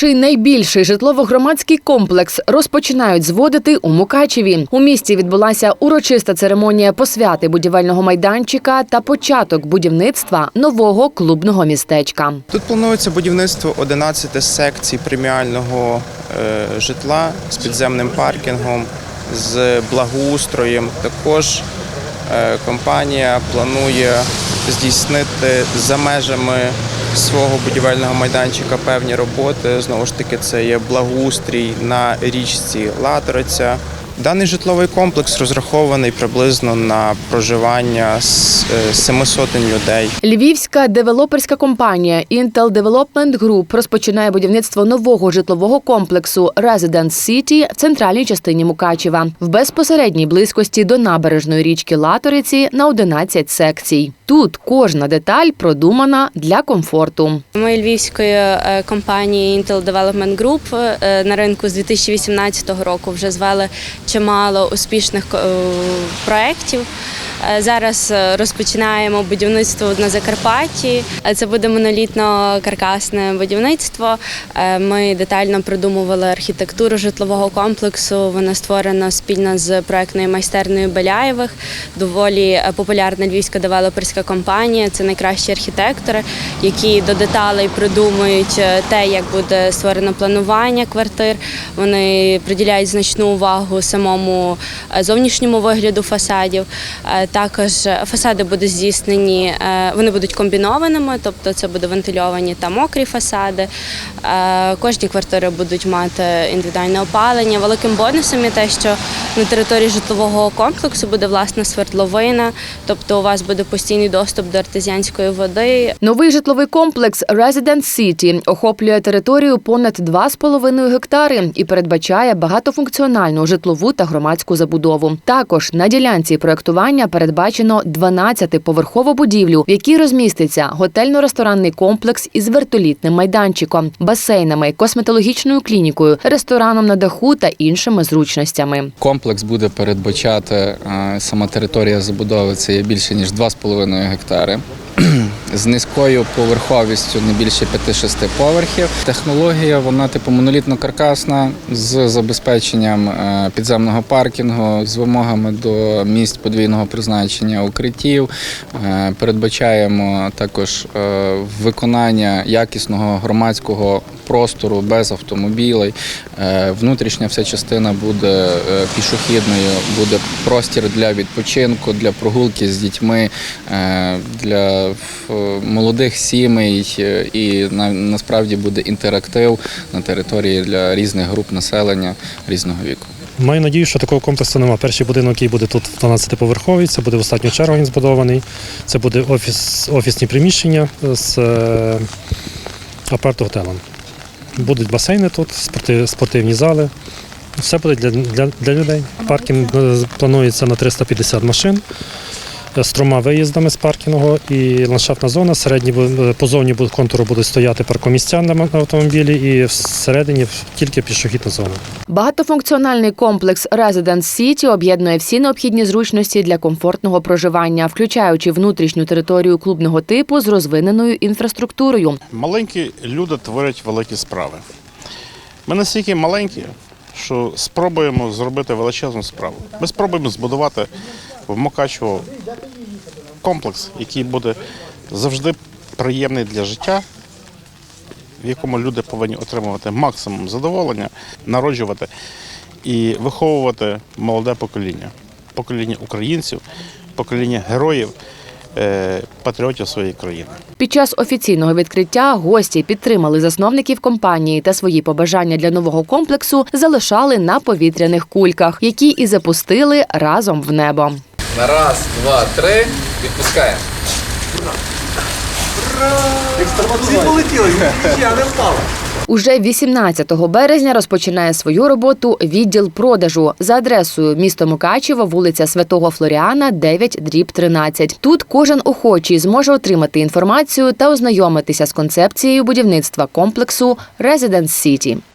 Перший найбільший житлово-громадський комплекс розпочинають зводити у Мукачеві. У місті відбулася урочиста церемонія посвяти будівельного майданчика та початок будівництва нового клубного містечка. Тут планується будівництво 11 секцій преміального е, житла з підземним паркінгом, з благоустроєм. Також е, компанія планує здійснити за межами свого будівельного майданчика певні роботи. Знову ж таки, це є благоустрій на річці Латориця. Даний житловий комплекс розрахований приблизно на проживання з е, семи сотень людей. Львівська девелоперська компанія Intel Development Group розпочинає будівництво нового житлового комплексу Residence City в центральній частині Мукачева в безпосередній близькості до набережної річки Латориці на 11 секцій. Тут кожна деталь продумана для комфорту. Ми львівської е, компанії Intel Development Group е, на ринку з 2018 року вже звели чимало успішних е, проєктів. Е, Зараз е, розпочинаємо будівництво на Закарпатті. Це буде монолітно-каркасне будівництво. Ми детально продумували архітектуру житлового комплексу. Вона створена спільно з проектною майстерною Беляєвих. Доволі популярна львівська девелоперська компанія. Це найкращі архітектори, які до деталей придумують те, як буде створено планування квартир. Вони приділяють значну увагу самому е, зовнішньому вигляду фасадів. Е, Також фасади будуть здійснені, е, вони будуть комбінованими, тобто це буде вентильовані та мокрі фасади. Кожні квартири будуть мати індивідуальне опалення. Великим бонусом є те, що на території житлового комплексу буде власна свердловина, тобто у вас буде постійний доступ до артезіанської води. Новий житловий комплекс Residence City охоплює територію понад 2,5 гектари і передбачає багатофункціональну житлову та громадську забудову. Також на ділянці проектування передбачено 12-поверхову будівлю, в якій розміститься готельно-ресторанний комплекс із вертолітним майданчиком, басейнами, косметологічною клінікою, рестораном на даху та іншими зручностями. Комплекс буде передбачати е, сама територія забудови це є більше ніж 2,5 гектари. З низькою поверховістю не більше 5-6 поверхів. Технологія вона типу монолітно-каркасна з забезпеченням е, підземного паркінгу, з вимогами до місць подвійного призначення укриттів. Е, Передбачаємо також е, виконання якісного громадського простору без автомобілей. Е, Внутрішня вся частина буде е, пішохідною, буде простір для відпочинку, для прогулки з дітьми, е, для молодих сімей і насправді буде інтерактив на території для різних груп населення різного віку. Маю надію, що такого комплексу немає. Перший будинок, який буде тут 12-поверховий, це буде в останню чергу він збудований. Це буде офіс, офісні приміщення з апарт-готелем. Будуть басейни тут, спортивні зали. Все буде для, для, для людей. Паркінг е, планується на 350 машин з трьома виїздами з паркінгу і ландшафтна зона. Середні е, по зовні бу- контуру будуть стояти паркомістя на на автомобілі і всередині тільки пішохідна зона. Багатофункціональний комплекс Residence City об'єднує всі необхідні зручності для комфортного проживання, включаючи внутрішню територію клубного типу з розвиненою інфраструктурою. Маленькі люди творять великі справи. Ми настільки маленькі, що спробуємо зробити величезну справу. Ми спробуємо збудувати в Мукачево комплекс, який буде завжди приємний для життя, в якому люди повинні отримувати максимум задоволення, народжувати і виховувати молоде покоління, покоління українців, покоління героїв, е, патріотів своєї країни. Під час офіційного відкриття гості підтримали засновників компанії та свої побажання для нового комплексу залишали на повітряних кульках, які і запустили разом в небо. На раз, два, три. Відпускаємо. Уже 18 березня розпочинає свою роботу відділ продажу за адресою місто Мукачево, вулиця Святого Флоріана, 9, дріб 13. Тут кожен охочий зможе отримати інформацію та ознайомитися з концепцією будівництва комплексу Residence City.